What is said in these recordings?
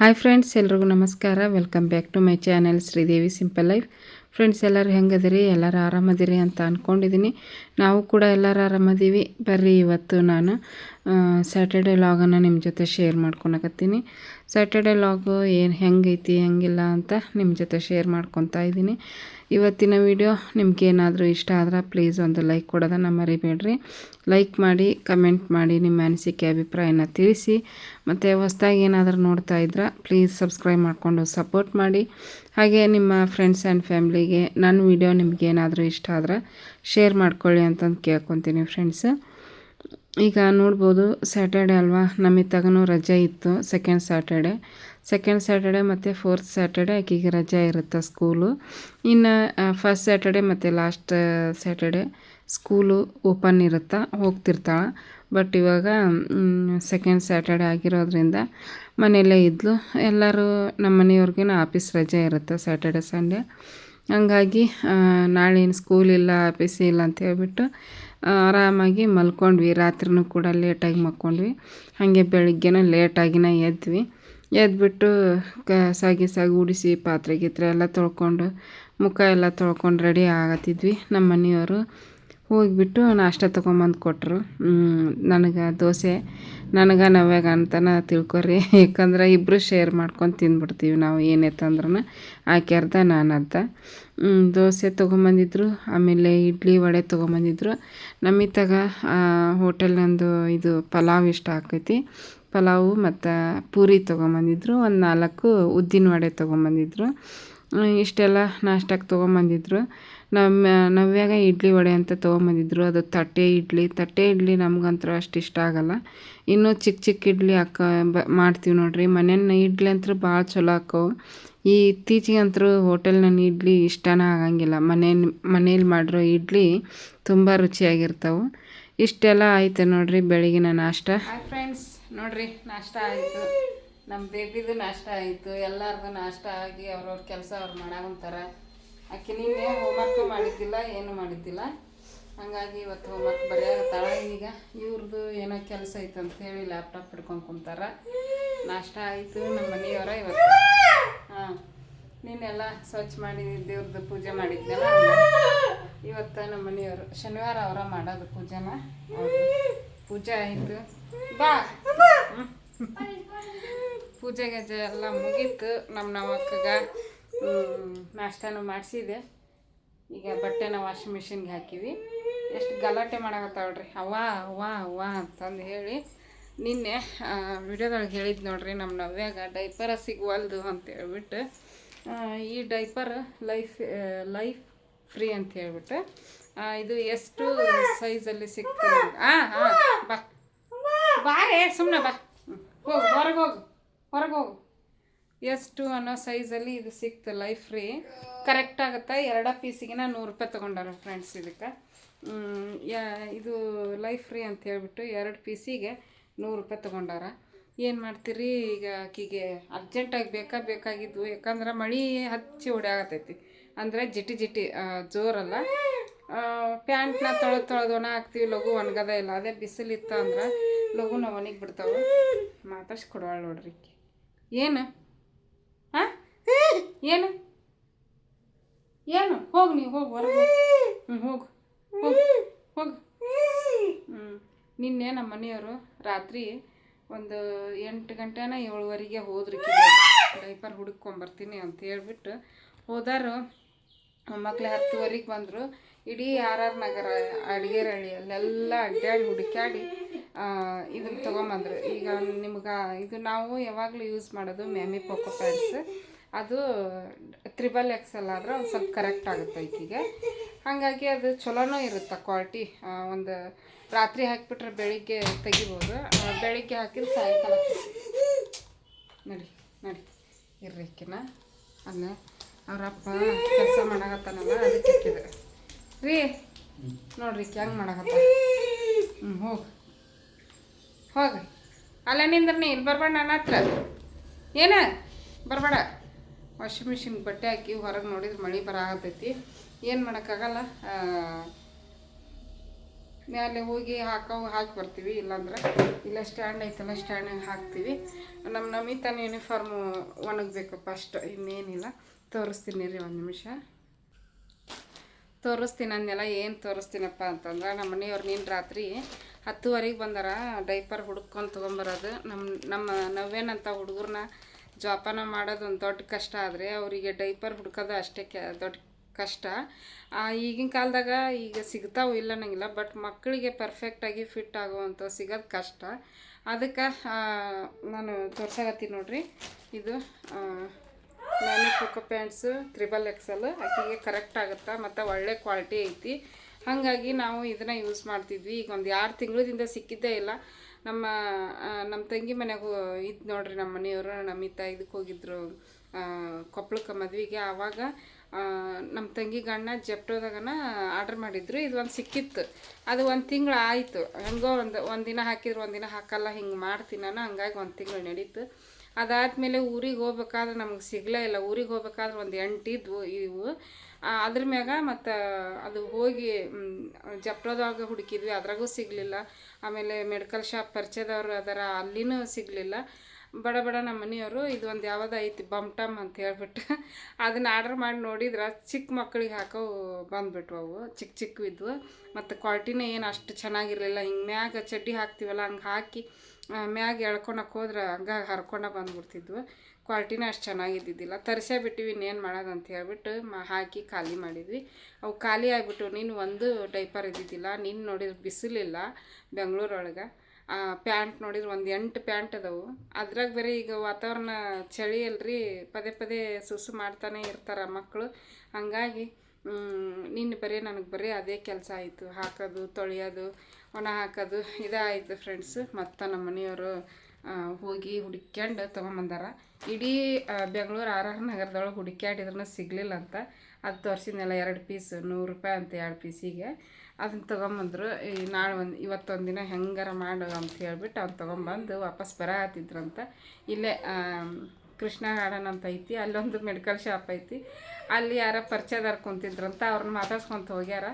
Hi friends ಎಲ್ರಿಗೂ ನಮಸ್ಕಾರ. Welcome back to my channel Sridevi simple life friends ಎಲ್ಲರೂ ಹೆಂಗದಿರಿ? ಎಲ್ಲರೂ ಆರಾಮದಿರಿ ಅಂತ ಅಂದ್ಕೊಂಡಿದ್ದೀನಿ ನಾವು ಕೂಡ ಎಲ್ಲರೂ ಆರಾಮದೀವಿ. ಬರ್ರಿ, ಇವತ್ತು ನಾನು ಸ್ಯಾಟರ್ಡೆ ಲಾಗನ್ನು ನಿಮ್ಮ ಜೊತೆ ಶೇರ್ ಮಾಡ್ಕೊಳಕತ್ತೀನಿ. ಸ್ಯಾಟರ್ಡೆ ಲಾಗು ಏನು ಹೆಂಗೈತಿ, ಹೆಂಗಿಲ್ಲ ಅಂತ ನಿಮ್ಮ ಜೊತೆ ಶೇರ್ ಮಾಡ್ಕೊತಾ ಇದ್ದೀನಿ ಇವತ್ತಿನ ವಿಡಿಯೋ ನಿಮ್ಗೇನಾದರೂ ಇಷ್ಟ ಆದ್ರೆ ಪ್ಲೀಸ್ ಒಂದು ಲೈಕ್ ಕೊಡೋದನ್ನು ಮರಿಬೇಡ್ರಿ. ಲೈಕ್ ಮಾಡಿ ಕಮೆಂಟ್ ಮಾಡಿ ನಿಮ್ಮ ಅನಿಸಿಕೆ, ಅಭಿಪ್ರಾಯನ ತಿಳಿಸಿ. ಮತ್ತು ಹೊಸ್ದಾಗಿ ಏನಾದರೂ ನೋಡ್ತಾ ಇದ್ರೆ ಪ್ಲೀಸ್ ಸಬ್ಸ್ಕ್ರೈಬ್ ಮಾಡಿಕೊಂಡು ಸಪೋರ್ಟ್ ಮಾಡಿ. ಹಾಗೆ ನಿಮ್ಮ ಫ್ರೆಂಡ್ಸ್ ಆ್ಯಂಡ್ ಫ್ಯಾಮ್ಲಿಗೆ ನನ್ನ ವಿಡಿಯೋ ನಿಮಗೇನಾದರೂ ಇಷ್ಟ ಆದ್ರೆ ಶೇರ್ ಮಾಡ್ಕೊಳ್ಳಿ ಅಂತಂದು ಕೇಳ್ಕೊತೀನಿ ಫ್ರೆಂಡ್ಸ್ ಈಗ ನೋಡ್ಬೋದು ಸ್ಯಾಟರ್ಡೆ ಅಲ್ವಾ? ನಮಗೆ ರಜೆ ಇತ್ತು ಸೆಕೆಂಡ್ ಸ್ಯಾಟರ್ಡೆ ಸೆಕೆಂಡ್ ಸ್ಯಾಟರ್ಡೆ ಮತ್ತು ಫೋರ್ತ್ ಸ್ಯಾಟರ್ಡೆ ಆಕೆಗೆ ರಜೆ ಇರುತ್ತೆ ಸ್ಕೂಲು ಇನ್ನು ಫಸ್ಟ್ ಸ್ಯಾಟರ್ಡೆ ಮತ್ತು ಲಾಸ್ಟ್ ಸ್ಯಾಟರ್ಡೆ ಸ್ಕೂಲು ಓಪನ್ ಇರುತ್ತೆ? ಹೋಗ್ತಿರ್ತಾಳೆ. ಬಟ್ ಇವಾಗ ಸೆಕೆಂಡ್ ಸ್ಯಾಟರ್ಡೆ ಆಗಿರೋದ್ರಿಂದ ಮನೆಯಲ್ಲೇ ಇದ್ಲು. ಎಲ್ಲರೂ ನಮ್ಮ ಮನೆಯವ್ರಿಗೇನು ಆಫೀಸ್ ರಜೆ ಇರುತ್ತೆ ಸ್ಯಾಟರ್ಡೆ ಸಂಡೇ ಹಂಗಾಗಿ ನಾಳೆ ಏನು ಸ್ಕೂಲ್ ಇಲ್ಲ ಆಫೀಸ್ ಇಲ್ಲ ಅಂತ ಹೇಳ್ಬಿಟ್ಟು ಆರಾಮಾಗಿ ಮಲ್ಕೊಂಡ್ವಿ. ರಾತ್ರಿನೂ ಕೂಡ ಲೇಟಾಗಿ ಮಲ್ಕೊಂಡ್ವಿ. ಹಾಗೆ ಬೆಳಗ್ಗೆನೂ ಲೇಟಾಗಿನೇ ಎದ್ವಿ. ಎದ್ಬಿಟ್ಟು ಕಸ ಸಾಗಿ ಉಡಿಸಿ ಪಾತ್ರೆ ಗೀತ್ರೆ ಎಲ್ಲ ತೊಳ್ಕೊಂಡು ಮುಖ ಎಲ್ಲ ತೊಳ್ಕೊಂಡು ರೆಡಿ ಆಗತ್ತಿದ್ವಿ. ನಮ್ಮ ಮನೆಯವರು ಹೋಗಿಬಿಟ್ಟು ನಾಷ್ಟ ತೊಗೊಂಬಂದು ಕೊಟ್ಟರು ನನಗೆ ದೋಸೆ ನನಗೆ ನವ್ಯಾಗ ಅಂತನ ತಿಳ್ಕೊರಿ. ಯಾಕಂದ್ರೆ ಇಬ್ಬರು ಶೇರ್ ಮಾಡ್ಕೊಂಡು ತಿಂದ್ಬಿಡ್ತೀವಿ ನಾವು ಏನೇ ತಂದ್ರೂ ಆಕೆ ಅರ್ಧ, ನಾನು ಅರ್ಧ. ದೋಸೆ ತೊಗೊಂಬಂದಿದ್ರು, ಆಮೇಲೆ ಇಡ್ಲಿ ವಡೆ ತೊಗೊಂಬಂದಿದ್ರು. ನಮ್ಮಿತ್ತಾಗ ಹೋಟೆಲ್ನಂದು ಇದು ಪಲಾವ್ ಇಷ್ಟ ಆಕೈತಿ. ಪಲಾವು ಮತ್ತು ಪೂರಿ ತೊಗೊಂಬಂದಿದ್ರು. ಒಂದು ನಾಲ್ಕು ಉದ್ದಿನ ವಡೆ ತೊಗೊಂಬಂದಿದ್ರು. ಇಷ್ಟೆಲ್ಲ ನಾಷ್ಟಕ್ಕೆ ತೊಗೊಂಬಂದಿದ್ರು. ನಮ್ಮ ನವ್ಯಾಗ ಇಡ್ಲಿ ವಡೆ ಅಂತ ತೊಗೊಂಬಂದಿದ್ರು. ಅದು ತಟ್ಟೆ ಇಡ್ಲಿ. ತಟ್ಟೆ ಇಡ್ಲಿ ನಮ್ಗಂತೂ ಅಷ್ಟು ಇಷ್ಟ ಆಗಲ್ಲ. ಇನ್ನೂ ಚಿಕ್ಕ ಚಿಕ್ಕ ಇಡ್ಲಿ ಹಾಕ, ಬ, ಮಾಡ್ತೀವಿ ನೋಡಿರಿ. ಮನೆಯ ಇಡ್ಲಿ ಅಂತೂ ಭಾಳ ಚಲೋ ಆಕ್ಕವು ಈ ಇತ್ತೀಚಿಗೆ ಅಂತೂ ಹೋಟೆಲ್ನ ಇಡ್ಲಿ ಇಷ್ಟನೇ ಆಗಂಗಿಲ್ಲ. ಮನೇಲಿ ಮನೇಲಿ ಮಾಡಿರೋ ಇಡ್ಲಿ ತುಂಬ ರುಚಿಯಾಗಿರ್ತವೆ. ಇಷ್ಟೆಲ್ಲ ಆಯಿತು ನೋಡಿರಿ ಬೆಳಗಿನ ನಾಷ್ಟ. ಫ್ರೆಂಡ್ಸ್, ನೋಡಿರಿ ನಾಷ್ಟ ಆಯಿತು. ನಮ್ಮ ಬೇಬಿದು ನಾಷ್ಟ ಆಯಿತು ಎಲ್ಲರಿಗೂ ನಾಷ್ಟ ಆಗಿ ಅವ್ರವ್ರ ಕೆಲಸ ಅವ್ರು ಮಾಡಾಕಂತಾರೆ. ಆಕೆ ನೀವೇ ಹೋಮ್ವರ್ಕ್ ಮಾಡಿದ್ದಿಲ್ಲ, ಏನು ಮಾಡಿದ್ದಿಲ್ಲ. ಹಾಗಾಗಿ ಇವತ್ತು ಹೋಮ್ವರ್ಕ್ ಬರೆಯಾಗತ್ತಾಳ ಈಗ ಇವ್ರದ್ದು ಏನೋ ಕೆಲಸ ಐತೆ ಅಂತ ಹೇಳಿ ಲ್ಯಾಪ್ಟಾಪ್ ಹಿಡ್ಕೊಂಡು ಕುಂತಾರ. ನಾಷ್ಟ ಆಯಿತು ನಮ್ಮ ಮನೆಯವರ ಇವತ್ತು. ಹಾಂ, ನೀನೆಲ್ಲ ಸ್ವಚ್ಛ ಮಾಡಿ ದೇವ್ರದ್ದು ಪೂಜೆ ಮಾಡಿದ್ನಲ್ಲ? ಇವತ್ತು ನಮ್ಮ ಮನೆಯವರು ಶನಿವಾರ ಅವರ ಮಾಡೋದು ಪೂಜೆನ? ಪೂಜೆ ಆಯಿತು. ಬಾ. ಪೂಜೆ ಗಜೆ ಎಲ್ಲ ಮುಗೀತು. ನಮ್ಮ ನಮ್ಮಕ್ಕಗ ನಾಷ್ಟಾನು ಮಾಡಿಸಿದೆ. ಈಗ ಬಟ್ಟೆನ ವಾಷಿಂಗ್ ಮಿಷಿನ್ಗೆ ಹಾಕಿವಿ. ಎಷ್ಟು ಗಲಾಟೆ ಮಾಡಕತ್ತಾಳ್ರಿ ಅವಾ ಅವ್ವ ಅವ್ವ ಅಂತಂದು ಹೇಳಿ ನಿನ್ನೆ ವಿಡಿಯೋದೊಳಗೆ ಹೇಳಿದ್ದು ನೋಡ್ರಿ ನಮ್ಮ ನವ್ಯಾಗ, ಡೈಪರ ಸಿಗುವಲ್ದು ಅಂತ ಹೇಳ್ಬಿಟ್ಟು ಈ ಡೈಪರ್ ಲೈಫ್ ಲೈಫ್ ಫ್ರೀ ಅಂತ ಹೇಳ್ಬಿಟ್ಟು ಇದು ಎಷ್ಟು ಸೈಜಲ್ಲಿ ಸಿಗ್ತದೆ ಹಾಂ ಹಾಂ ಬಾ. ಬಾರೇ ಸುಮ್ಮನೆ ಬಾ. ಹೋಗು, ಹೊರಗೆ ಹೋಗು. ಹೊರಗೆ ಹೋಗು. ಎಷ್ಟು ಅನ್ನೋ ಸೈಜಲ್ಲಿ ಇದು ಸಿಕ್ತು ಲೈಫ್ ಫ್ರೀ ಕರೆಕ್ಟ್ ಆಗುತ್ತೆ. ಎರಡ ಪೀಸಿಗೆ ನೂರು ರೂಪಾಯಿ ತೊಗೊಂಡಾರ ಫ್ರೆಂಡ್ಸ್ ಇದಕ್ಕೆ. ಇದು ಲೈಫ್ ಫ್ರೀ ಅಂತ ಹೇಳ್ಬಿಟ್ಟು ಎರಡು ಪೀಸಿಗೆ ನೂರು ರೂಪಾಯಿ ತೊಗೊಂಡಾರ. ಏನು ಮಾಡ್ತೀರಿ? ಈಗ ಆಕಿಗೆ ಅರ್ಜೆಂಟಾಗಿ ಬೇಕಾ, ಬೇಕಾಗಿದ್ವು. ಯಾಕಂದ್ರೆ ಮಳೆ ಹಚ್ಚಿ ಹೊಡ್ಯಾಗತ್ತೈತಿ ಅಂದರೆ ಜಿಟಿ ಜಿಟಿ ಜೋರಲ್ಲ. ಪ್ಯಾಂಟ್ನ ತೊಳೆದು ತೊಳೆದು ಒಣ ಹಾಕ್ತೀವಿ, ಲಘು ಒಣಗದೇ ಇಲ್ಲ. ಅದೇ ಬಿಸಿಲಿತ್ತು ಅಂದ್ರೆ ಲಘು ನಾವು ಒಣಗಿ ಬಿಡ್ತಾವೆ. ಮಾತಾಡ್ಸಿ ನೋಡ್ರಿ ಏನು? ಹಾಂ? ಏನು? ಏನು? ಹೋಗಿ ನೀವು ಹೋಗಿ ಹೊರಗೆ ಹ್ಞೂ ಹೋಗು. ಹೋಗು ಹೋಗು. ಹ್ಞೂ ನಿನ್ನೆ ನಮ್ಮ ಮನೆಯವರು ರಾತ್ರಿ ಒಂದು ಎಂಟು ಗಂಟೆನ ಏಳುವರೆಗೆ ಹೋದ್ರಿ ಡೈಪರ್ ಹುಡುಕೊಂಬರ್ತೀನಿ ಅಂತ ಹೇಳ್ಬಿಟ್ಟು ಹೋದಾರು. ಮಕ್ಳು ಹತ್ತುವರೆಗೆ ಬಂದರು. ಇಡೀ ಆರ್ ಆರ್ ನಗರ ಅಡುಗೆರಳ್ಳಿ ಅಲ್ಲೆಲ್ಲ ಅಡ್ಡಾಡಿ ಹುಡುಕ್ಯಾಡಿ ಇದನ್ನು ತೊಗೊಂಬಂದ್ರು. ಈಗ ನಿಮ್ಗೆ ಇದು ನಾವು ಯಾವಾಗಲೂ ಯೂಸ್ ಮಾಡೋದು ಮ್ಯಾಮಿ ಪೋಕೋ ಪ್ಯಾಂಟ್ಸ್ ಅದು ತ್ರಿಬಲ್ ಎಕ್ಸೆಲ್ ಆದ್ರೆ ಒಂದು ಸ್ವಲ್ಪ ಕರೆಕ್ಟ್ ಆಗುತ್ತೆ ಈಕಿಗೆ. ಹಾಗಾಗಿ ಅದು ಚಲೋನೂ ಇರುತ್ತೆ ಕ್ವಾಲಿಟಿ ಒಂದು ರಾತ್ರಿ ಹಾಕಿಬಿಟ್ರೆ ಬೆಳಿಗ್ಗೆ ತೆಗಿಬೋದು. ಬೆಳಿಗ್ಗೆ ಹಾಕಿದ್ರೆ ಸಾಯಂಕಾಲ ನಡಿ ನಡಿ. ಇರ್ರಿಕಿನ ಅಲ್ಲ ಅವರಪ್ಪ ಕೆಲಸ ಮಾಡಾಕತ್ತಾನಲ್ಲ, ಅದಕ್ಕೆ ಹಾಕಿದೆ. ರೀ, ನೋಡ್ರಿ ಹೆಂಗೆ ಮಾಡಕತ್ತ ಹ್ಞೂ ಹೋಗಿ. ಹೋಗಿ ಅಲ್ಲ ನೀ ಇಲ್ಲಿ ಬರಬೇಡ ನನ್ನ ಹತ್ರ. ಏನ? ಬರಬೇಡ. ವಾಷಿಂಗ್ ಮಿಷಿನ್ ಬಟ್ಟೆ ಹಾಕಿ ಹೊರಗೆ ನೋಡಿದ್ರೆ ಮಳೆ ಬರ ಆಗತೈತಿ ಏನು ಮಾಡೋಕ್ಕಾಗಲ್ಲ. ಮೇಲೆ ಹೋಗಿ ಹಾಕೋ, ಹಾಕಿ ಬರ್ತೀವಿ, ಇಲ್ಲಾಂದ್ರೆ ಇಲ್ಲ, ಸ್ಟ್ಯಾಂಡ್ ಐತಲ್ಲ ಸ್ಟ್ಯಾಂಡಿಗೆ ಹಾಕ್ತೀವಿ. ನಮ್ಮ ನಮಿತಾನ ಯೂನಿಫಾರ್ಮು ಒಣಗಬೇಕಪ್ಪ ಫಸ್ಟ್ ಇನ್ನೇನಿಲ್ಲ. ತೋರಿಸ್ತೀನಿ ರೀ ಒಂದು ನಿಮಿಷ. ತೋರಿಸ್ತೀನಿ ಅಂದೆಲ್ಲ ಏನು ತೋರಿಸ್ತೀನಪ್ಪ ಅಂತಂದ್ರೆ ನಮ್ಮ ಮನೆಯವ್ರು ನೀನು ರಾತ್ರಿ ಹತ್ತುವರೆಗೆ ಬಂದಾರ ಡೈಪರ್ ಹುಡ್ಕೊಂಡು ತೊಗೊಂಬರೋದು. ನಮ್ಮ ನಮ್ಮ ನವ್ವೇನಂತ ಹುಡುಗರನ್ನ ಜೋಪಾನ ಮಾಡೋದು ಒಂದು ದೊಡ್ಡ ಕಷ್ಟ ಆದರೆ ಅವರಿಗೆ ಡೈಪರ್ ಹುಡ್ಕೋದು ಅಷ್ಟೇ ಕೆ, ದೊಡ್ಡ ಕಷ್ಟ. ಈಗಿನ ಕಾಲದಾಗ ಈಗ ಸಿಗ್ತಾವು ಇಲ್ಲ ಅನ್ನಂಗಿಲ್ಲ ಬಟ್ ಮಕ್ಕಳಿಗೆ ಪರ್ಫೆಕ್ಟಾಗಿ ಫಿಟ್ ಆಗುವಂಥ ಸಿಗೋದು ಕಷ್ಟ. ಅದಕ್ಕೆ ನಾನು ತೋರ್ಸಾಕತ್ತೀನಿ ನೋಡಿರಿ. ಇದು ನಾನು ಕೊಕ್ಕೋ ಪ್ಯಾಂಟ್ಸು, ತ್ರಿಬಲ್ ಎಕ್ಸಲ್ ಆಕೆಗೆ ಕರೆಕ್ಟ್ ಆಗುತ್ತೆ ಮತ್ತು ಒಳ್ಳೆ ಕ್ವಾಲಿಟಿ ಐತಿ. ಹಾಗಾಗಿ ನಾವು ಇದನ್ನು ಯೂಸ್ ಮಾಡ್ತಿದ್ವಿ. ಈಗ ಒಂದು ಎರಡು ತಿಂಗಳಿಂದ ಸಿಕ್ಕಿದ್ದೇ ಇಲ್ಲ. ನಮ್ಮ ನಮ್ಮ ತಂಗಿ ಮನೆಗೂ ಇದು ನೋಡ್ರಿ ನಮ್ಮ ಮನೆಯವರು ನಮ್ಮಿತ್ತ ಇದಕ್ಕೆ ಹೋಗಿದ್ರು ಕೊಪ್ಪಳಕ್ಕೆ ಮದುವೆಗೆ. ಆವಾಗ ನಮ್ಮ ತಂಗಿ ಗಣ್ಣ ಜೆಪ್ಟೋದಾಗನ ಆರ್ಡ್ರ್ ಮಾಡಿದ್ರು. ಇದು ಒಂದು ಸಿಕ್ಕಿತ್ತು. ಅದು ಒಂದು ತಿಂಗಳು ಆಯಿತು. ಹಂಗೋ ಒಂದು ಒಂದಿನ ಹಾಕಿದ್ರು ಒಂದಿನ ಹಾಕಲ್ಲ, ಹಿಂಗೆ ಮಾಡ್ತೀನಿ ನಾನು ಹಂಗಾಗಿ ಒಂದು ತಿಂಗಳು ನಡೀತು. ಅದಾದಮೇಲೆ ಊರಿಗೆ ಹೋಗ್ಬೇಕಾದ್ರೆ ನಮ್ಗೆ ಸಿಗಲೇ ಇಲ್ಲ. ಊರಿಗೆ ಹೋಗ್ಬೇಕಾದ್ರೆ ಒಂದು ಎಂಟು ಇದ್ವು, ಇವು. ಅದ್ರ ಮ್ಯಾಗ ಮತ್ತು ಅದು ಹೋಗಿ ಜಪ್ರದೊಳಗೆ ಹುಡುಕಿದ್ವಿ. ಅದ್ರಾಗೂ ಸಿಗಲಿಲ್ಲ. ಆಮೇಲೆ ಮೆಡಿಕಲ್ ಶಾಪ್ ಪರಿಚಯದವ್ರು ಅದರ, ಅಲ್ಲಿನೂ ಸಿಗಲಿಲ್ಲ. ಬಡ ಬಡ ನಮ್ಮ ಮನೆಯವರು, ಇದು ಒಂದು ಯಾವ್ದು ಐತಿ ಬಮ್ಟಮ್ ಅಂತ ಹೇಳ್ಬಿಟ್ಟು ಅದನ್ನ ಆರ್ಡ್ರ್ ಮಾಡಿ ನೋಡಿದ್ರೆ ಚಿಕ್ಕ ಮಕ್ಕಳಿಗೆ ಹಾಕೋ ಬಂದ್ಬಿಟ್ವು ಅವು. ಚಿಕ್ಕ ಚಿಕ್ಕ ಇದ್ವು ಮತ್ತು ಕ್ವಾಲ್ಟಿನೇ ಏನು ಅಷ್ಟು ಚೆನ್ನಾಗಿರಲಿಲ್ಲ. ಹಿಂಗೆ ಮ್ಯಾಗ ಚಡ್ಡಿ ಹಾಕ್ತೀವಲ್ಲ, ಹಂಗೆ ಹಾಕಿ ಮ್ಯಾಗ ಎಳ್ಕೊಳಕ್ಕೆ ಹೋದ್ರೆ ಹಂಗೆ ಹರ್ಕೊಂಡ ಬಂದ್ಬಿಡ್ತಿದ್ವು. ಕ್ವಾಲಿಟಿನೇ ಅಷ್ಟು ಚೆನ್ನಾಗಿದ್ದಿದ್ದಿಲ್ಲ. ತರಿಸೇ ಬಿಟ್ಟಿವಿ, ಇನ್ನೇನು ಮಾಡೋದು ಅಂತ ಹೇಳ್ಬಿಟ್ಟು ಮ ಹಾಕಿ ಖಾಲಿ ಮಾಡಿದ್ವಿ. ಅವು ಖಾಲಿ ಆಗಿಬಿಟ್ಟು ನೀನು ಒಂದು ಡೈಪರ್ ಇದ್ದಿದ್ದಿಲ್ಲ, ನೀನು ನೋಡಿದ್ರೆ ಬಿಸಿಲಿಲ್ಲ ಬೆಂಗಳೂರೊಳಗೆ. ಪ್ಯಾಂಟ್ ನೋಡಿದ್ರೆ ಒಂದು ಎಂಟು ಪ್ಯಾಂಟ್ ಅದಾವು. ಅದ್ರಾಗ ಬೇರೆ ಈಗ ವಾತಾವರಣ ಚಳಿ ಅಲ್ರಿ, ಪದೇ ಪದೇ ಸುಸು ಮಾಡ್ತಾನೆ ಇರ್ತಾರೆ ಮಕ್ಕಳು ಹಂಗಾಗಿ ನಿನ್ನ ಬರೀ ನನಗೆ ಬರೀ ಅದೇ ಕೆಲಸ ಆಯಿತು. ಹಾಕೋದು ತೊಳೆಯೋದು ಒಣ ಹಾಕೋದು ಇದಾಯಿತು ಫ್ರೆಂಡ್ಸ್ ಮತ್ತು ನಮ್ಮ ಮನೆಯವರು ಹೋಗಿ ಹುಡುಕ್ಯಂಡು ತೊಗೊಂಬಂದಾರ. ಇಡೀ ಬೆಂಗಳೂರು ಆರ್ ಆರ್ ನಗರದೊಳಗೆ ಹುಡುಕ್ಯಾಡಿದ್ರೂ ಸಿಗಲಿಲ್ಲ ಅಂತ. ಅದು ತೋರಿಸಿದ್ನೆಲ್ಲ ಎರಡು ಪೀಸ್ ನೂರು ರೂಪಾಯಿ ಅಂತ ಎರಡು ಪೀಸಿಗೆ ಅದನ್ನ ತೊಗೊಂಬಂದರು. ಈ ನಾಳೆ ಒಂದು ಇವತ್ತೊಂದು ದಿನ ಹೆಂಗಾರ ಮಾಡು ಅಂತ ಹೇಳ್ಬಿಟ್ಟು ಅವ್ನು ತೊಗೊಂಬಂದು ವಾಪಸ್ ಬರತ್ತಿದ್ರಂತ ಇಲ್ಲೇ ಆ, ಕೃಷ್ಣ ಗಾರ್ಡನ್ ಅಂತ ಐತಿ, ಅಲ್ಲೊಂದು ಮೆಡಿಕಲ್ ಶಾಪ್ ಐತಿ. ಅಲ್ಲಿ ಯಾರ ಪರಿಚಯದಾರ ಕುಂತಿದ್ರಂತ ಅವ್ರನ್ನ ಮಾತಾಡ್ಸ್ಕೊಂತ ಹೋಗ್ಯಾರ.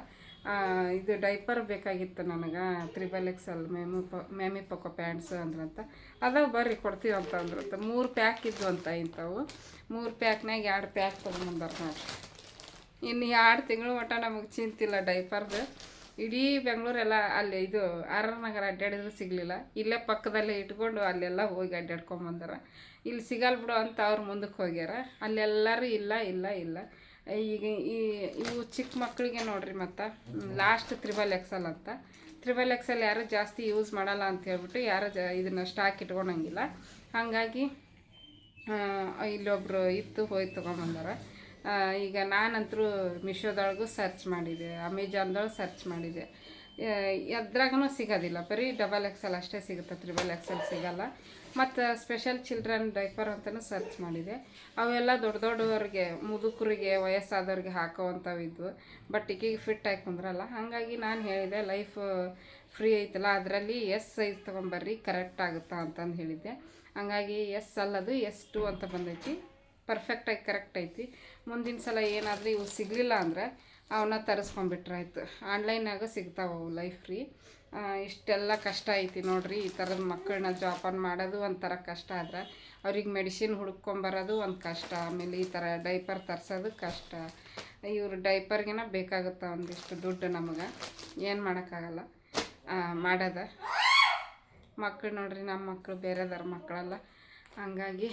ಇದು ಡೈಪರ್ ಬೇಕಾಗಿತ್ತು ನನಗೆ ತ್ರಿಬಲ್ ಎಕ್ಸಲ್ ಮೆಮಿ ಪ ಮೆಮಿ ಪೊಕೊ ಪ್ಯಾಂಟ್ಸ್ ಅಂದ್ರಂತ. ಅದಾವ ಬರ್ರಿ ಕೊಡ್ತೀವಿ ಅಂತ ಅಂದ್ರಂತ. ಮೂರು ಪ್ಯಾಕ್ ಇದ್ವು ಅಂತ ಇಂಥವು. ಮೂರು ಪ್ಯಾಕ್ನಾಗ ಎರಡು ಪ್ಯಾಕ್ ತೊಗೊಂಬಂದಾರ ನೋಡ್ರಿ. ಇನ್ನು ಎರಡು ತಿಂಗಳು ಮಟ್ಟ ನಮಗೆ ಚಿಂತಿಲ್ಲ ಡೈಪರ್ದು ಇಡೀ ಬೆಂಗಳೂರೆಲ್ಲ ಅಲ್ಲಿ ಇದು ಆರ್ ನಗರ ಅಡ್ಡಾಡಿದ್ರು ಸಿಗಲಿಲ್ಲ. ಇಲ್ಲೇ ಪಕ್ಕದಲ್ಲೇ ಇಟ್ಕೊಂಡು ಅಲ್ಲೆಲ್ಲ ಹೋಗಿ ಅಡ್ಡಾಡ್ಕೊಂಬಂದಾರ ಇಲ್ಲಿ ಸಿಗಲ್ ಬಿಡು ಅಂತ ಅವ್ರು ಮುಂದಕ್ಕೆ ಹೋಗ್ಯಾರ. ಅಲ್ಲೆಲ್ಲರೂ ಇಲ್ಲ ಇಲ್ಲ ಇಲ್ಲ. ಈಗ ಈ ಇವು ಚಿಕ್ಕ ಮಕ್ಕಳಿಗೆ ನೋಡ್ರಿ ಮತ್ತು. ಲಾಸ್ಟ್ ತ್ರಿಬಲ್ ಎಕ್ಸಲ್ ಅಂತ. ತ್ರಿಬಲ್ ಎಕ್ಸಲ್ ಯಾರು ಜಾಸ್ತಿ ಯೂಸ್ ಮಾಡಲ್ಲ ಅಂತ ಹೇಳ್ಬಿಟ್ಟು ಯಾರು ಜ ಇದನ್ನು ಸ್ಟಾಕ್ ಇಟ್ಕೊಳಂಗಿಲ್ಲ ಹಾಗಾಗಿ ಇಲ್ಲೊಬ್ರು ಇತ್ತು ಹೋಗಿ ತೊಗೊಂಬಂದಾರ. ಈಗ ನಾನಂತರೂ ಮಿಶೋದೊಳಗೂ ಸರ್ಚ್ ಮಾಡಿದೆ, ಅಮೆಜಾನ್ದೊಳಗೆ ಸರ್ಚ್ ಮಾಡಿದೆ. ಎದ್ರಾಗೂ ಸಿಗೋದಿಲ್ಲ. ಬರೀ ಡಬಲ್ ಎಕ್ಸೆಲ್ ಅಷ್ಟೇ ಸಿಗುತ್ತೆ ತ್ರಿಬಲ್ ಎಕ್ಸೆಲ್ ಸಿಗಲ್ಲ. ಮತ್ತು ಸ್ಪೆಷಲ್ ಚಿಲ್ಡ್ರನ್ ಡೈಪರ್ ಅಂತಲೂ ಸರ್ಚ್ ಮಾಡಿದೆ. ಅವೆಲ್ಲ ದೊಡ್ಡ ದೊಡ್ಡವ್ರಿಗೆ, ಮುದುಕರಿಗೆ, ವಯಸ್ಸಾದವ್ರಿಗೆ ಹಾಕೋವಂಥವಿದ್ವು ಬಟ್ ಈಗೀಗ ಫಿಟ್ ಆಗಿ ಕುಂದ್ರಲ್ಲ. ಹಾಗಾಗಿ ನಾನು ಹೇಳಿದೆ ಲೈಫ್ ಫ್ರೀ ಐತಲ್ಲ, ಅದರಲ್ಲಿ ಎಸ್ ಸೈಜ್ ತೊಗೊಂಬರ್ರಿ ಕರೆಕ್ಟ್ ಆಗುತ್ತಾ ಅಂತಂದು ಹೇಳಿದ್ದೆ. ಹಂಗಾಗಿ ಎಸ್ ಅಲ್ಲದು ಎಸ್ ಟು ಅಂತ ಬಂದೈತಿ. ಪರ್ಫೆಕ್ಟಾಗಿ ಕರೆಕ್ಟ್ ಐತಿ. ಮುಂದಿನ ಸಲ ಏನಾದರೂ ಇವು ಸಿಗಲಿಲ್ಲ ಅಂದರೆ ಅವನ್ನ ತರಿಸ್ಕೊಂಬಿಟ್ರಾಯ್ತು ಆನ್ಲೈನಾಗ ಸಿಗ್ತಾವೆ ಅವು ಲೈಫ್ ರೀ ಇಷ್ಟೆಲ್ಲ ಕಷ್ಟ ಐತಿ ನೋಡ್ರಿ, ಈ ಥರದ ಮಕ್ಕಳನ್ನ ಜೋಪಾನ ಮಾಡೋದು ಒಂಥರ ಕಷ್ಟ ಆದ್ರೆ ಅವ್ರಿಗೆ ಮೆಡಿಸಿನ್ ಹುಡ್ಕೊಂಬರೋದು ಒಂದು ಕಷ್ಟ, ಆಮೇಲೆ ಈ ಥರ ಡೈಪರ್ ತರಿಸೋದು ಕಷ್ಟ. ಇವರು ಡೈಪರ್ಗಿನ ಬೇಕಾಗುತ್ತೆ ಒಂದಿಷ್ಟು ದುಡ್ಡು ನಮಗೆ. ಏನು ಮಾಡೋಕ್ಕಾಗಲ್ಲ. ಮಾಡೋದ. ಮಕ್ಕಳು ನೋಡ್ರಿ ನಮ್ಮ ಮಕ್ಕಳು ಬೇರೆದವ್ರ ಮಕ್ಕಳಲ್ಲ ಹಂಗಾಗಿ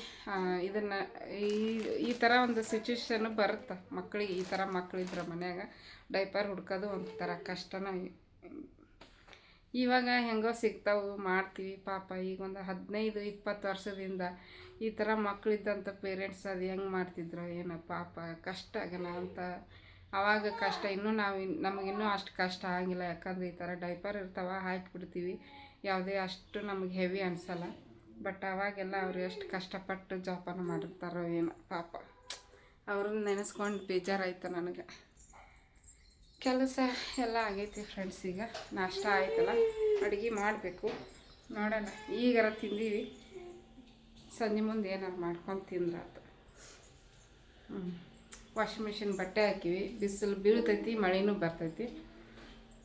ಇದನ್ನು ಈ ಈ ಥರ ಒಂದು ಸಿಚುವೇಶನ್ ಬರುತ್ತೆ ಮಕ್ಕಳಿಗೆ ಈ ಥರ ಮಕ್ಕಳಿದ್ರ ಮನ್ಯಾಗ ಡೈಪರ್ ಹುಡ್ಕೋದು ಒಂಥರ ಕಷ್ಟನ. ಇವಾಗ ಹೆಂಗೋ ಸಿಗ್ತಾವು, ಮಾಡ್ತೀವಿ, ಪಾಪ ಈಗ ಒಂದು ಹದಿನೈದು, ಇಪ್ಪತ್ತು ವರ್ಷದಿಂದ ಈ ಥರ ಮಕ್ಕಳಿದ್ದಂಥ ಪೇರೆಂಟ್ಸ್ ಅದು ಹೆಂಗೆ ಮಾಡ್ತಿದ್ರು, ಏನೋ ಪಾಪ ಕಷ್ಟ ಆಗನ ಅಂತ. ಆವಾಗ ಕಷ್ಟ, ಇನ್ನೂ ನಾವು ನಮಗಿನ್ನೂ ಅಷ್ಟು ಕಷ್ಟ ಆಗಿಲ್ಲ, ಯಾಕಂದ್ರೆ ಈ ಥರ ಡೈಪರ್ ಇರ್ತಾವ, ಹಾಕಿಬಿಡ್ತೀವಿ. ಯಾವುದೇ ಅಷ್ಟು ನಮಗೆ ಹೆವಿ ಅನಿಸಲ್ಲ. ಬಟ್ ಅವಾಗೆಲ್ಲ ಅವ್ರು ಎಷ್ಟು ಕಷ್ಟಪಟ್ಟು ಜೋಪಾನ ಮಾಡಿರ್ತಾರೋ ಏನೋ ಪಾಪ. ಅವ್ರನ್ನ ನೆನೆಸ್ಕೊಂಡು ಬೇಜಾರಾಯ್ತು ನನಗೆ. ಕೆಲಸ ಎಲ್ಲ ಆಗೈತಿ ಫ್ರೆಂಡ್ಸ್ ಈಗ. ನಾಷ್ಟ ಆಯ್ತಲ್ಲ, ಅಡುಗೆ ಮಾಡಬೇಕು. ನೋಡೋಣ. ಈಗಾರ ತಿಂದೀವಿ. ಸಂಜೆ ಮುಂದೆ ಏನಾರು ಮಾಡ್ಕೊಂಡು ತಿಂದ್ರಾತು. ಹ್ಞೂ ವಾಷಿಂಗ್ ಮಿಷಿನ್ ಬಟ್ಟೆ ಹಾಕಿವಿ. ಬಿಸಿಲು ಬೀಳ್ತೈತಿ, ಮಳೆನೂ ಬರ್ತೈತಿ.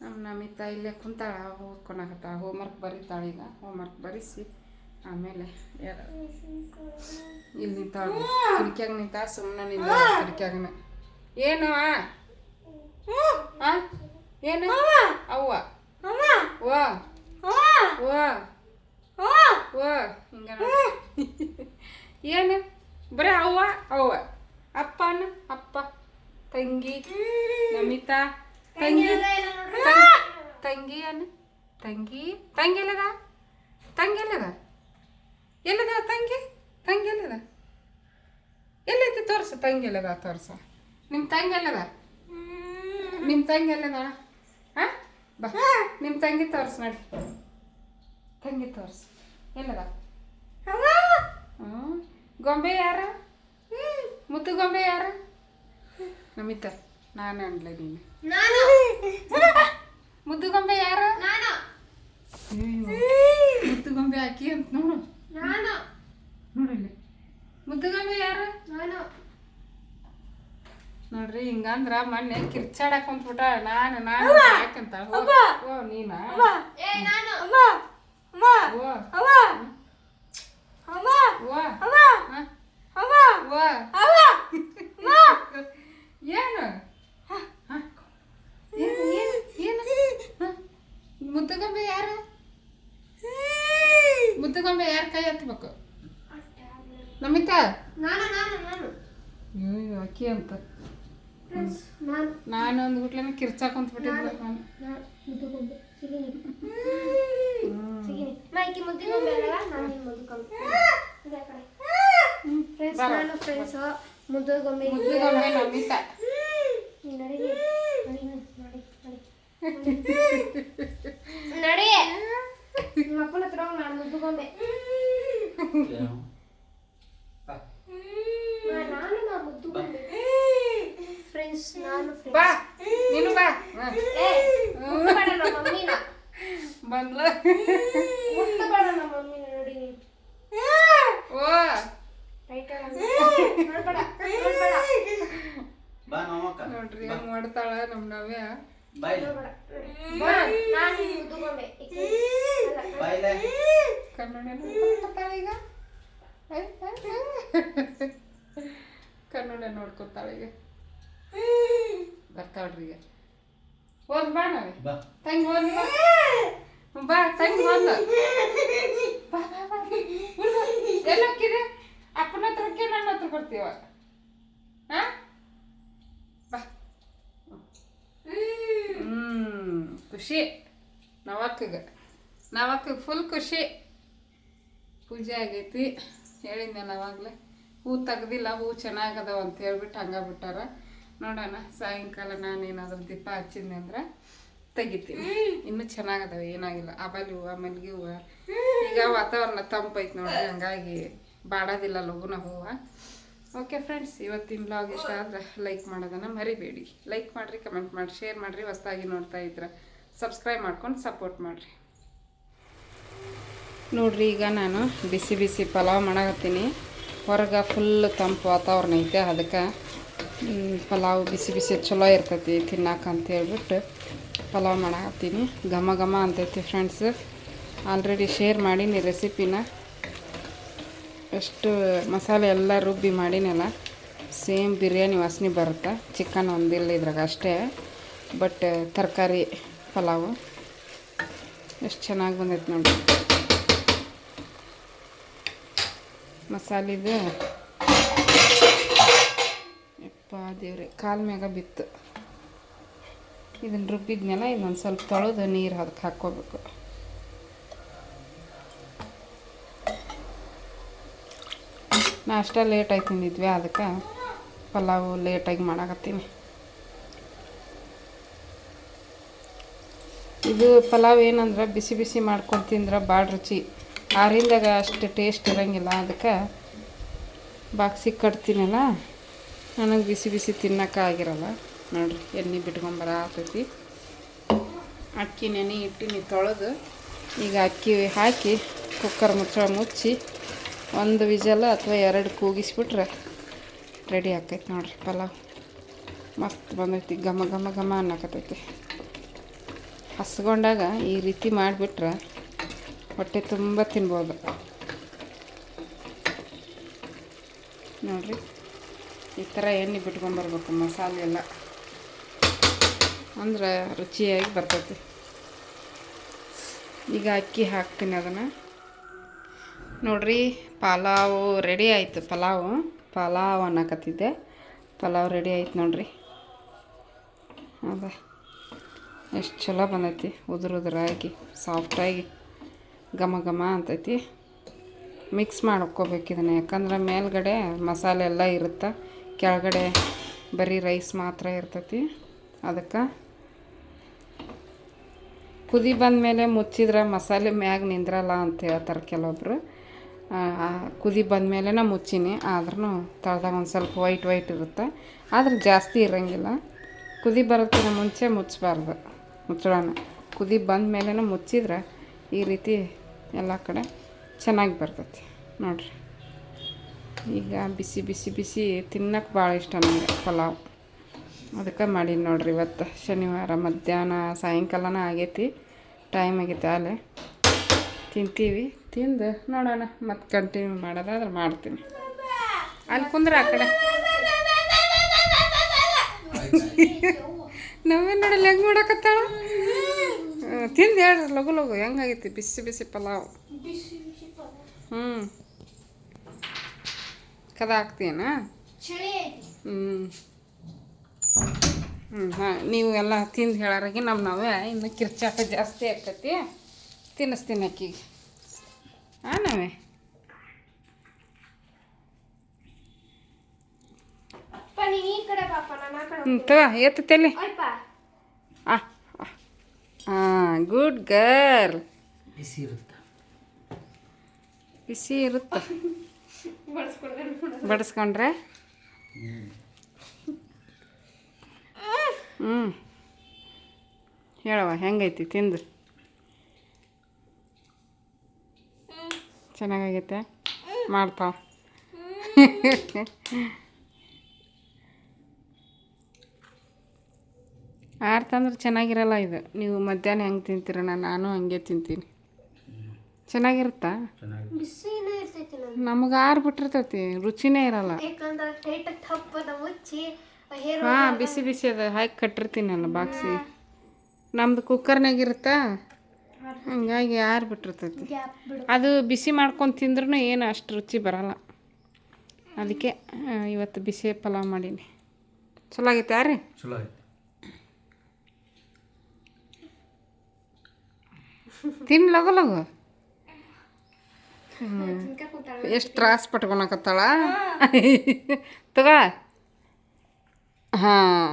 ನಮ್ಮ ನಮ್ಮಿತ್ತ ಇಲ್ಲೇ ಕುಂತಾಳ ಓದ್ಕೊಳಕತ್ತಾಳ ಹೋಮ್ವರ್ಕ್ ಬರೀತಾಳೀಗ. ಹೋಮ್ವರ್ಕ್ ಬರೆಸಿ. ಆಮೇಲೆ ಯಾರ? ಇಲ್ಲಿ ನಿಂತಾಳ ಕಿಟಕಿಯಾಗ ನಿಂತ ಸುಮ್ಮನೆ ನಿಂತ ಕಿಟಕಿಯಾಗನ ಏನು ಆ? ಆ? ಏನು? ಅವ್ವ. ವಾ. ವಾ. ವಾ. ಹಿಂಗ ಏನು? ಬರೀ ಅವ್ವ ಅವ್ವ. ಅಪ್ಪ ಅನ್ನ ಅಪ್ಪ ತಂಗಿ ನಮಿತಾ ತಂಗಿ ತಂಗ್- ತಂಗಿ ಅನ್ನ ತಂಗಿ? ತಂಗಿ ಎಲ್ಲದ? ತಂಗಿ ಎಲ್ಲದ? ತಂಗಿ? ತಂಗಿ ಎಲ್ಲದ? ಎಲ್ಲೈತಿ ತೋರ್ಸು ತಂಗಿ ಎಲ್ಲದ ತೋರ್ಸ. ನಿಮ್ಮ ತಂಗಿ ಎಲ್ಲದ? ನಿಮ್ಮ ತಂಗಿ ಎಲ್ಲದ? ಹಾಂ? ಬಾ. ನಿಮ್ಮ ತಂಗಿ ತೋರ್ಸು ನೋಡಿ. ತಂಗಿ ತೋರ್ಸು. ಎಲ್ಲದ? ಹ್ಞೂ ಗೊಂಬೆ ಯಾರ? ಮುತ್ತು ಗೊಂಬೆ ಯಾರ? ನಮಿತ ನಾನು ಅನ್ಲ ನೀನು. ನಾನು. ಮುದ್ದು ಗೊಂಬೆ ಯಾರು? ನಾನು. ಮುದ್ದು ಗೊಂಬೆ ಹಾಕಿ ಅಂತ ನೋಡು. ನಾನು ನೋಡಿಲ್ಲಿ ಮುದ್ದು ಗೊಂಬೆ ಯಾರ ನಾನು ನೋಡ್ರಿ ಹಿಂಗಂದ್ರ ಮೊನ್ನೆ ಕಿರ್ಚಾಡಕ್ ಕುಂತ್ಬಿಟ್ಟ ನಾನು ನಾನು ಯಾಕಂತ ಓ ಓ ನೀನ? ಏ ನಾನು. ಓ ಅವ್ವ ಅವ್ವ ಓ ಅವ್ವ ಹ? ಅವ್ವ ಓ ಅವ್ವ ಏನು ಹ? ಏನು ಏನು ಏನು ಹ? ಮುದ್ದುಗೊಂಬೆ ಯಾರು ಮುದ್ದುಗೊಂಬೆ ಯಾರ ಕೈ ಹತ್ಬೇಕು ನಮಿತಾ ನಾನು ನಾನು ನಾನು ಅಯ್ಯೋ ಅಕ್ಕಿ ಅಂತ ಫ್ರೆಂಡ್ಸ್ ನಾನು ನಾನು ಅಂದ್ಬಿಟ್ಲೇನೆ ಕಿರ್ಚಾಕ್ ಕುಂತ್ಬಿಟ್ಟಿದ್ದೆ ನಾನು ನಾನು ಮುದ್ದುಗೊಂಬೆ ಸಿಗಿನಿ ಸಿಗಿನಿ ಮೈಕಿ ಮುದ್ದುಗೊಂಬೆ ಅಲ್ಲ ನಾನು ನಿಮ್ಮ ಮುದ್ದುಗೊಂಬೆ ಇದೆ ಆ ಕಡೆ ಫ್ರೆಂಡ್ಸ್ ಬರೋ. ನಾನು ಫ್ರೆಂಡ್ಸ್ ಮುದ್ದುಗೊಂಬೆ ಮುದ್ದುಗೊಂಬೆ ನಮಿತಾ ನೀನ್ ನಡಿ ನೀನ್. ನಡಿ ನೀನ್. ನಡಿ ನಡಿ ನಡಿ ನಿಮ್ಮ ಅಪ್ಪನ ಹತ್ರ ಹೋಗಿ ನಾನು ಮುದ್ದುಗೊಂಬೆ ನಾನು ನಾ ಮುದ್ದುಗೊಂಬೆ ಫ್ರೆಂಡ್ಸ್ ನಾನು ಬಾ ಫ್ರೆಂಡ್ಸ್ ನೀನು ಬಾ ಹ. ಏ ಮುಟ್ಟಬೇಡ ನಮ್ಮ ಮಮ್ಮಿನ ಬಂದ್ಲ ಮುಟ್ಟಬೇಡ ನಮ್ಮ ಮಮ್ಮಿನ ನೋಡಿ ನೀನು ಓ ರೈಟ್ ನೋಡ್ಬೇಡ ನೋಡ್ಬೇಡ ಬಾ ನಮ್ಮಕ್ಕ ನೋಡ್ರಿ ಹೆಂಗ್ ಮಾಡ್ತಾಳ ನಮ್ ನವ್ಯ ಬಾಯ್ ನೋಡ್ಬೇಡ ಬಾ ನಾನು ನಿನ್ ಮುದ್ದುಗೊಂಬೆ ಈ ಕೈ. ಅಲ್ಲ, ಬಾಯ್ಲೆ ಕನ್ನಡ ನೋಡ್ಕೊತಾಳ ಈಗ ಐ, ಐ, ಐ. ಕನ್ನಡ ನೋಡ್ಕೊತಾಳೆ ಈಗ. ಬರ್ತಾಳ್ರಿ ಈಗ. ಓದ್ ಬಾ ನಾವೇ. ಬಾ. ತಂಗಿ ಓದ್ ಬಾ. ಬಾ ತಂಗಿ ಓದ್ ಬಾ. ಬಾ ಬಾ ಎಲ್ಲಕ್ಕಿದೆ ಅಪ್ಪನ ಹತ್ರಕ್ಕೆ ನನ್ನ ಹತ್ರ ಬರ್ತೀವ ಹಾ? ಬಾ. ಹ್ಮ್. ಖುಷಿ. ನವಕ್ಕಗ. ನವಕ್ಕಗೆ ಫುಲ್ ಖುಷಿ. ಪೂಜೆ ಆಗೈತಿ. ಹೇಳಿದ್ದೆ ಅವಾಗಲೇ. ಹೂ ತೆಗ್ದಿಲ್ಲ, ಹೂ ಚೆನ್ನಾಗದಾವ ಅಂತ ಹೇಳ್ಬಿಟ್ಟು ಹಂಗ ಬಿಟ್ಟಾರ. ನೋಡೋಣ, ಸಾಯಂಕಾಲ ನಾನೇನಾದರೂ ದೀಪ ಹಚ್ಚಿದ್ನಿ ಅಂದ್ರೆ ತೆಗಿತೀನಿ. ಇನ್ನು ಚೆನ್ನಾಗದಾವ, ಏನಾಗಿಲ್ಲ. ಆಬಾಲಿ ಹೂವು, ಮಲ್ಲಿಗೆ ಹೂವು. ಈಗ ವಾತಾವರಣ ತಂಪೈತೆ ನೋಡ್ರಿ, ಹಂಗಾಗಿ ಬಾಡೋದಿಲ್ಲ ಲಘುನ ಹೂವು. ಓಕೆ ಫ್ರೆಂಡ್ಸ್ ಇವತ್ತಿನ ಬ್ಲಾಗ್ ಇಷ್ಟ ಆದ್ರೆ ಲೈಕ್ ಮಾಡೋದನ್ನು ಮರಿಬೇಡಿ. ಲೈಕ್ ಮಾಡಿರಿ ಕಮೆಂಟ್ ಮಾಡಿ ಶೇರ್ ಮಾಡಿರಿ, ಹೊಸ್ದಾಗಿ ನೋಡ್ತಾ ಇದ್ರೆ ಸಬ್ಸ್ಕ್ರೈಬ್ ಮಾಡ್ಕೊಂಡು ಸಪೋರ್ಟ್ ಮಾಡಿರಿ. ನೋಡ್ರಿ, ಈಗ ನಾನು ಬಿಸಿ ಬಿಸಿ ಪಲಾವ್ ಮಾಡಕತ್ತೀನಿ. ಹೊರಗೆ ಫುಲ್ ತಂಪು ವಾತಾವರಣ ಐತೆ, ಅದಕ್ಕೆ ಪಲಾವ್ ಬಿಸಿ ಬಿಸಿ ಚಲೋ ಇರ್ತೈತಿ ತಿನ್ನಕ್ಕೆ ಅಂತ ಹೇಳ್ಬಿಟ್ಟು ಪಲಾವ್ ಮಾಡಾಕತ್ತೀನಿ. ಘಮ ಘಮ ಅಂತೈತಿ ಫ್ರೆಂಡ್ಸ್ ಆಲ್ರೆಡಿ ಶೇರ್ ಮಾಡೀನಿ ರೆಸಿಪಿನ ಎಷ್ಟು ಮಸಾಲೆ ಎಲ್ಲ ರುಬ್ಬಿ ಮಾಡಿನಲ್ಲ ಸೇಮ್ ಬಿರಿಯಾನಿ ವಾಸನೆ ಬರುತ್ತೆ? ಚಿಕನ್ ಒಂದಿಲ್ಲ ಇದ್ರಾಗ ಅಷ್ಟೇ ಬಟ್ ತರಕಾರಿ, ಪಲಾವು, ಎಷ್ಟು ಚೆನ್ನಾಗಿ ಬಂದೈತೆ ನೋಡಿ ಮಸಾಲಿದು ಯಪ್ಪ ದೇವ್ರಿ, ಕಾಲ್ ಮ್ಯಾಗ ಬಿತ್ತು. ಇದನ್ನು ರುಬ್ಬಿದ್ನೆಲ್ಲ ಇದೊಂದು ಸ್ವಲ್ಪ ತೊಳೆದು ನೀರು ಅದಕ್ಕೆ ಹಾಕ್ಕೋಬೇಕು. ನಾಷ್ಟ ಲೇಟಾಗಿ ತಿಂದಿದ್ವಿ ಅದಕ್ಕೆ ಪಲಾವು ಲೇಟಾಗಿ ಮಾಡಾಕತ್ತೀನಿ. ಇದು ಪಲಾವ್ ಏನಂದ್ರೆ, ಬಿಸಿ ಬಿಸಿ ಮಾಡ್ಕೊಂಡು ತಿಂದ್ರೆ ಭಾಳ ರುಚಿ. ಆರಿಂದಾಗ ಅಷ್ಟು ಟೇಸ್ಟ್ ಇರೋಂಗಿಲ್ಲ, ಅದಕ್ಕೆ ಬಾಕ್ಸಿಗೆ ಕಟ್ತೀನಲ್ಲ, ನನಗೆ ಬಿಸಿ ಬಿಸಿ ತಿನ್ನೋಕೆ ಆಗಿರಲ್ಲ. ನೋಡಿರಿ, ಎಣ್ಣೆ ಬಿಟ್ಕೊಂಬರ ಆಗ್ತೈತಿ ಅಕ್ಕಿ ನೆನೆ ಇಟ್ಟಿನಿ ತೊಳೆದು ಈಗ ಅಕ್ಕಿ ಹಾಕಿ ಕುಕ್ಕರ್ ಮುಚ್ಚಳ ಮುಚ್ಚಿ, ಒಂದು ವಿಜಲ್ ಅಥವಾ ಎರಡು ಕೂಗಿಸ್ಬಿಟ್ರೆ ರೆಡಿ ಆಕೈತಿ ನೋಡಿರಿ ಪಲಾವ್. ಮಸ್ತ್ ಬಂದೈತಿ, ಘಮ ಘಮ ಘಮ ಅನ್ನಕತ್ತೈತಿ. ಹಸ್ಕೊಂಡಾಗ ಈ ರೀತಿ ಮಾಡಿಬಿಟ್ರೆ ಹೊಟ್ಟೆ ತುಂಬ ತಿನ್ಬೋದು. ನೋಡಿರಿ, ಈ ಥರ ಎಣ್ಣೆ ಬಿಟ್ಕೊಂಬರ್ಬೇಕು ಮಸಾಲೆ ಎಲ್ಲ. ಅಂದ್ರೆ ರುಚಿಯಾಗಿ ಬರ್ತೈತಿ. ಈಗ ಅಕ್ಕಿ ಹಾಕ್ತೀನಿ ಅದನ್ನು. ನೋಡ್ರಿ, ಪಲಾವು ರೆಡಿ ಆಯಿತು, ಪಲಾವು. ಪಲಾವ್ ಅನ್ನಕತ್ತಿದ್ದೆ. ಪಲಾವ್ ರೆಡಿ ಆಯ್ತು ನೋಡ್ರಿ. ಅದ, ಎಷ್ಟು ಚಲೋ ಬಂದೈತಿ, ಉದುರು ಉದುರಾಗಿ ಸಾಫ್ಟಾಗಿ ಘಮ ಘಮ ಅಂತೈತಿ. ಮಿಕ್ಸ್ ಮಾಡ್ಕೋಬೇಕು ಇದನ್ನು. ಯಾಕಂದ್ರೆ ಮೇಲ್ಗಡೆ ಮಸಾಲೆ ಎಲ್ಲ ಇರುತ್ತೆ, ಕೆಳಗಡೆ ಬರೀ ರೈಸ್ ಮಾತ್ರ ಇರ್ತೈತಿ. ಅದಕ್ಕೆ ಕುದಿ ಬಂದಮೇಲೆ ಮುಚ್ಚಿದ್ರೆ ಮಸಾಲೆ ಮ್ಯಾಗ ನಿಂದ್ರಲ್ಲ ಅಂತ ಹೇಳ್ತಾರೆ ಕೆಲವೊಬ್ರು. ಕುದಿ ಬಂದಮೇಲೆ ಮುಚ್ಚೀನಿ. ಆದ್ರೂ ತಳ್ದಾಗ ಒಂದು ಸ್ವಲ್ಪ ವೈಟ್ ವೈಟ್ ಇರುತ್ತೆ, ಆದ್ರೆ ಜಾಸ್ತಿ ಇರೋಂಗಿಲ್ಲ. ಕುದಿ ಬರೋಕ್ಕಿಂತ ಮುಂಚೆ ಮುಚ್ಚಬಾರ್ದು ಮುಚ್ಚಳನ. ಕುದಿ ಬಂದ ಮೇಲೆ ಮುಚ್ಚಿದ್ರೆ ಈ ರೀತಿ ಎಲ್ಲ ಕಡೆ ಚೆನ್ನಾಗಿ ಬರ್ತೈತಿ. ನೋಡಿರಿ. ಈಗ ಬಿಸಿ ಬಿಸಿ ಬಿಸಿ ತಿನ್ನಕ್ಕೆ ಭಾಳ ಇಷ್ಟ ನನಗೆ ಪಲಾವ್. ಅದಕ್ಕೆ ಮಾಡೀನಿ ನೋಡ್ರಿ ಇವತ್ತು. ಶನಿವಾರ ಮಧ್ಯಾಹ್ನ ಸಾಯಂಕಾಲನ ಆಗೈತಿ. ಟೈಮ್ ಆಗೈತೆ ಅಲ್ಲೇ. ತಿಂತೀವಿ. ತಿಂದು ನೋಡೋಣ. ಮತ್ತೆ ಕಂಟಿನ್ಯೂ ಮಾಡೋದಾದ್ರೆ ಮಾಡ್ತೀನಿ. ಅಲ್ಲಿ ಕುಂದ್ರೆ ಆ ಕಡೆ. ನಾವೇ ನೋಡಲ್ಲ ಹೆಂಗೆ ಮಾಡಕತ್ತಾಳ? ತಿಂದು ಹೇಳ್ರಿ ಲಘು ಲಗು ಹೆಂಗಾಗೈತಿ ಬಿಸಿ ಬಿಸಿ ಪಲಾವ್. ಹ್ಞೂ ಕದ ಹಾಕ್ತೀನ ಹ್ಞೂ ಹ್ಞೂ ಹಾಂ ನೀವು ಎಲ್ಲ ತಿಂದು ಹೇಳಾರಾಗಿ ನಮ್ಮ ನಾವೇ ಇನ್ನು ಕಿರ್ಚಾಟ ಜಾಸ್ತಿ ಆಗ್ತೈತಿ. ತಿನ್ನಿಸ್ತೀನಿ ಅಕ್ಕಿಗೆ. ಹಾಂ ನಾವೇ? ಹ್ಞೂ ತಗೋ ಎತ್ತಲಿ ಹಾಂ ಗುಡ್ ಗರ್ಲ್ ಬಿಸಿ ಇರುತ್ತೆ. ಬಿಸಿ ಇರುತ್ತೆ. ಬಡಿಸ್ಕೊಂಡ್ರೆ ಹ್ಞೂ ಹೇಳವ ಹೆಂಗೈತಿ ತಿಂದು? ಚೆನ್ನಾಗೈತೆ ಮಾಡ್ತಾವ? ಆರ್ತಂದ್ರೆ ಚೆನ್ನಾಗಿರಲ್ಲ ಇದು. ನೀವು ಮಧ್ಯಾಹ್ನ ಹೆಂಗೆ ತಿಂತೀರ ನಾನು ಹಂಗೆ ತಿಂತೀನಿ. ಚೆನ್ನಾಗಿರುತ್ತಾ? ಚೆನ್ನಾಗಿ ಬಿಸಿನೇ ಇರ್ತೈತಿ ನಮ್ಗೆ ಆರು ಬಿಟ್ಟಿರ್ತೈತಿ. ರುಚಿನೇ ಇರಲ್ಲ. ಹಾಂ ಬಿಸಿ ಬಿಸಿ ಅದ. ಹಾಕಿ ಕಟ್ಟಿರ್ತೀನಲ್ಲ ಬಾಕ್ಸಿ ನಮ್ದು ಕುಕ್ಕರ್ನಾಗಿರುತ್ತಾ ಹಂಗಾಗಿ ಆರು ಬಿಟ್ಟಿರ್ತೈತಿ. ಅದು ಬಿಸಿ ಮಾಡ್ಕೊಂಡು ತಿಂದ್ರೂ ಏನು ಅಷ್ಟು ರುಚಿ ಬರಲ್ಲ. ಅದಕ್ಕೆ ಇವತ್ತು ಬಿಸಿ ಪಲಾವ್ ಮಾಡೀನಿ. ಚಲೋ ಆಗೈತೆ ಯಾರು ಚಲೋ ತಿನ್ ಲಗು ಲಗು. ಎಷ್ಟು ತ್ರಾಸ ಪಟ್ಕೊಳಕತ್ತಾಳ? ತಗ. ಹಾಂ.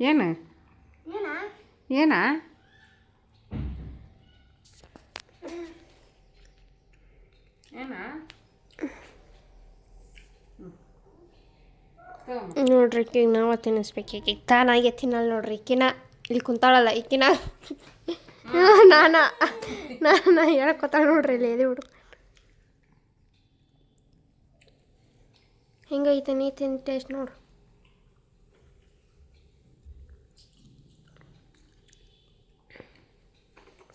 ಏನು? ಏನ? ನೋಡ್ರಿ ಈಕಿಗೆ ನಾವು ತಿನ್ನಿಸ್ಬೇಕು ಈಕಿಗೆ ತಾನಾಗೆ ತಿನ್ನಲ್ಲ ನೋಡ್ರಿ ಈಕಿನ. ಇಲ್ಲಿ ಕುಂತಾಳಲ್ಲ ಈಕಿನ. ನಾನ ನಾನ ಹೇಳ್ಕೊತಾಳ ನೋಡ್ರಿ ಇಲ್ಲಿ ಎದೆ ಹುಡುಗ ಹೆಂಗೈತೆ ನೀ ತಿನ್ ಟೇಸ್ಟ್ ನೋಡು.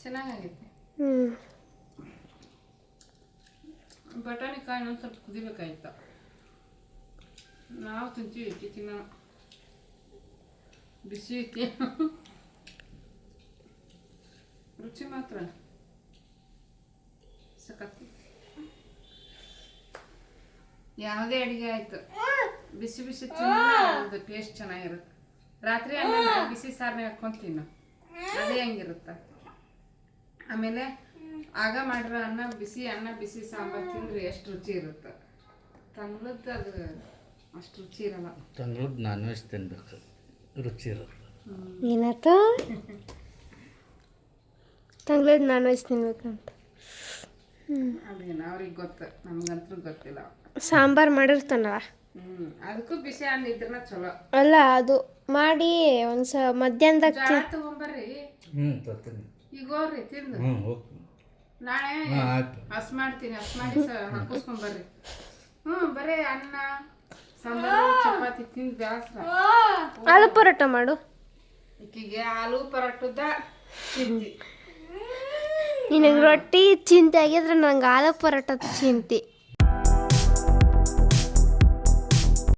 ಚೆನ್ನಾಗೈತೆ ಹ್ಞೂ ಬಟಾಣಿಕಾಯಿ ಇನ್ನೊಂದು ಸ್ವಲ್ಪ ಕುದಿಬೇಕಾಯ್ತು. ನಾವು ತಿಂತೀವಿ ತಿನ್ನೋಣ ಬಿಸಿ ಐತಿ ರುಚಿ ಮಾತ್ರ. ಸಖತ್. ಯಾವುದೇ ಅಡಿಗೆ ಆಯ್ತು. ಬಿಸಿ ಬಿಸಿ ತಿನ್ನೋದು ಟೇಸ್ಟ್ ಚೆನ್ನಾಗಿರುತ್ತೆ. ರಾತ್ರಿ ಅನ್ನ ಬಿಸಿ ಸಾರನ್ನ ಹಾಕ್ಕೊಂಡು ತಿನ್ನು. ಅದೇ ಹೆಂಗಿರುತ್ತೆ. ಆಮೇಲೆ ಆಗ ಮಾಡಿರೋ ಅನ್ನ, ಬಿಸಿ ಅನ್ನ, ಬಿಸಿ ಸಾಂಬಾರ್ ತಿಂದ್ರೆ ಎಷ್ಟು ರುಚಿ ಇರುತ್ತೆ. ತಂಗ್ಳದ್ದು ಅದು ಅಷ್ಟು ರುಚಿ ಇರಲ್ಲ. ತಂಗ್ಳದ್ದು ನಾನ್ ವೆಜ್ ತಿನ್ಬೇಕು. ರುಚಿ ಇರುತ್ತೆ. ಏನಾಯ್ತು ತಂಗ್ಳದ್ ನಾನ್ ವೆಜ್ ತಿನ್ಬೇಕಂತ ಅದೇನು ಅವ್ರಿಗೆ ಗೊತ್ತು. ನಮ್ಗಂತೂ ಗೊತ್ತಿಲ್ಲ. ಸಾಂಬಾರು ಮಾಡಿರ್ತಾನಲ್ಲ? ಹ್ಮ್. ಅದಕ್ಕೂ ಬಿಸಿ ಅನ್ನ ಇದ್ರನ ಚಲೋ. ಅಲ್ಲ ಅದು ಮಾಡಿ ಒಂದ್ಸ ಮಧ್ಯಾಹ್ನದಾಗ ಜೋಳ ತಗೊಂಬರ್ರಿ. ಹ್ಞೂ ತರ್ತೀನಿ. ಈಗ ಹೋಗ್ರಿ ತಿಂದು. ಹ್ಞೂ ಹೋಗ್ತೀನಿ. ನಾಳೆ ಹಾಂ ಆಯ್ತು. ಹಸ್ ಮಾಡ್ತೀನಿ ಹಸ್ ಮಾಡಿ ಸ ಹಾಕಿಸ್ಕೊಂಬರ್ರಿ. ಹ್ಞೂ ಬರೀ ಅನ್ನ. ಸಾಂಬಾರು ಚಪಾತಿ ತಿಂದು ಬೇಸರ ಆಲೂ ಪರೋಟ ಮಾಡು. ಈಕಿಗೆ ಆಲೂ ಪರೋಟದ ಚಿಂತಿ. ನಿನಗೆ ರೊಟ್ಟಿ ಚಿಂತೆ ಆಗಿದ್ರೆ ನಂಗೆ ಆಲೂ ಪರೋಟದ ಚಿಂತೆ.